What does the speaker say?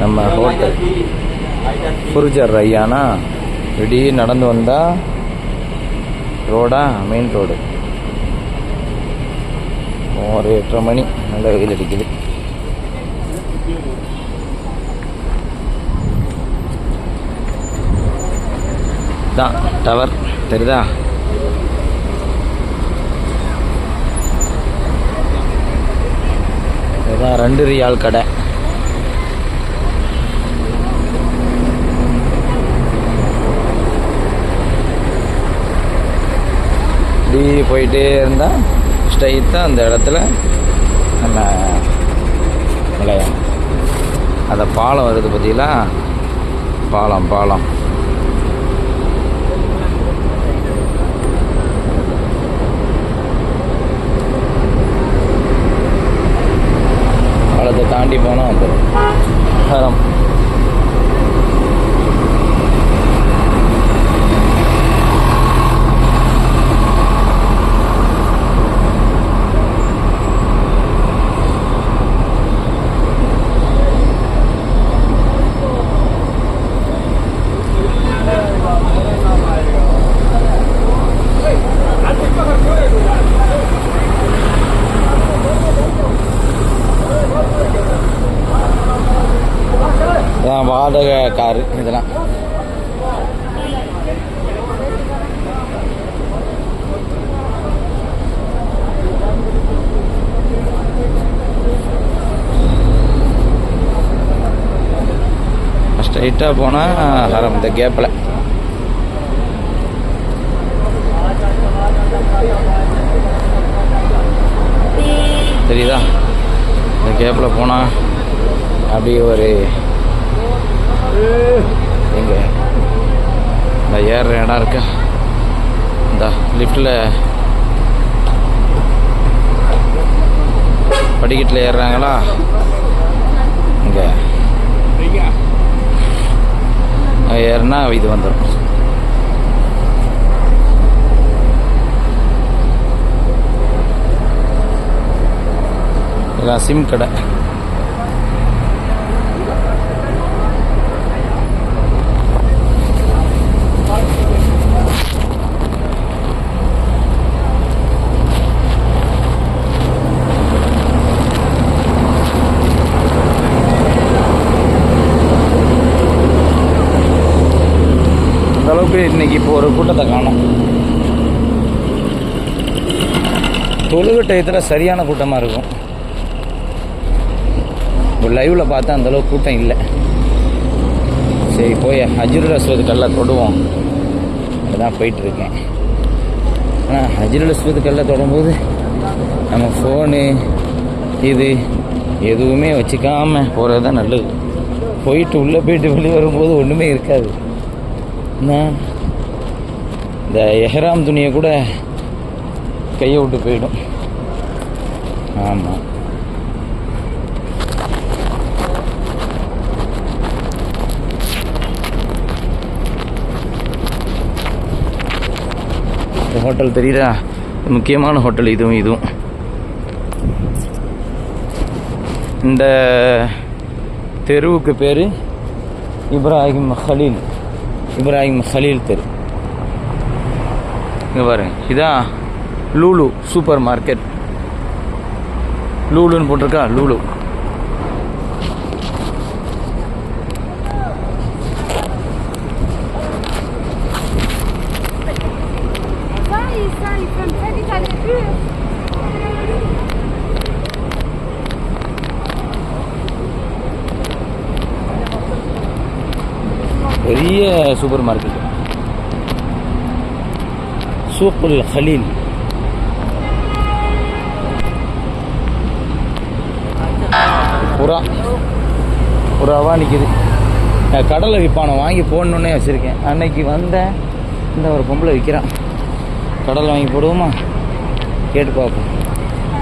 நம்ம ஹோட்டல் புருஜர் ஐயானா இப்படி நடந்து வந்தா ரோடா மெயின் ரோடு ஒரு எட்டரை மணி. நல்ல வெயில் அடிக்குது. தான் டவர் தெரியுதா? இதான் ரெண்டு ரியால் கடை. இப்படி போயிட்டே இருந்தால் ஸ்ட்ரைட்டாக அந்த இடத்துல நம்ம விளையாடும் அந்த பாலம் வருது பார்த்தீங்களா பாலம் பாலம் பாலத்தை தாண்டி போனால் வந்துடும் ஹரம் இதான் வாடகை காரு இதெல்லாம். ஸ்ட்ரைட்டாக போனால் ஹரம் இந்த கேப்பில் தெரியுதா? இந்த கேப்பில் போனால் அப்படியே ஒரு எங்கே இந்த ஏறுற இடம் இருக்கா. இந்த லிஃப்டில் படிக்கட்டில் ஏறுறாங்களா? இங்கே. ஏறுனா இது வந்துடும் இதெல்லாம் சிம் கடை. அந்த இன்றைக்கி இன்னைக்கு இப்போ ஒரு கூட்டத்தை காணும்? தொழுக டயத்தில் சரியான கூட்டமாக இருக்கும். ஒரு லைவில் பார்த்தா அந்தளவுக்கு கூட்டம் இல்லை. சரி போய் ஹஜ்ருல் அஸ்வத் தொடுவோம். அதுதான் போயிட்டுருக்கேன் ஆனால் ஹஜ்ருல் அஸ்வத் கல்ல தொடும்போது நம்ம ஃபோனு இது எதுவுமே வச்சுக்காமல் போகிறது தான் நல்லது. போயிட்டு உள்ளே போயிட்டு வெளியே வரும்போது ஒன்றுமே இருக்காது. என்ன இந்த எஹ்ராம் துணியை கூட கையை விட்டு போயிடும். ஆமாம் இந்த ஹோட்டல் தெரியுதா? முக்கியமான ஹோட்டல் இதுவும் இதுவும். இந்த தெருவுக்கு பேர் இப்ராஹிம் ஹலீல். இப்ராஹிம் ஹலீல் தெரு. இங்கே பாருங்க இதான் லூலு சூப்பர் மார்க்கெட். லூலுன்னு போட்டிருக்கா லூலு. பெரிய சூப்பர் மார்க்கெட் சூக்குல் ஹலீல். புறா. புறாவாக நிற்கிது நான் கடலை விற்பானை வாங்கி போடணுன்னே வச்சுருக்கேன். அன்னைக்கு வந்தேன் இந்த ஒரு பொம்பளை விற்கிறான் கடலை வாங்கி போடுவோமா? கேட்டு பார்ப்போம்.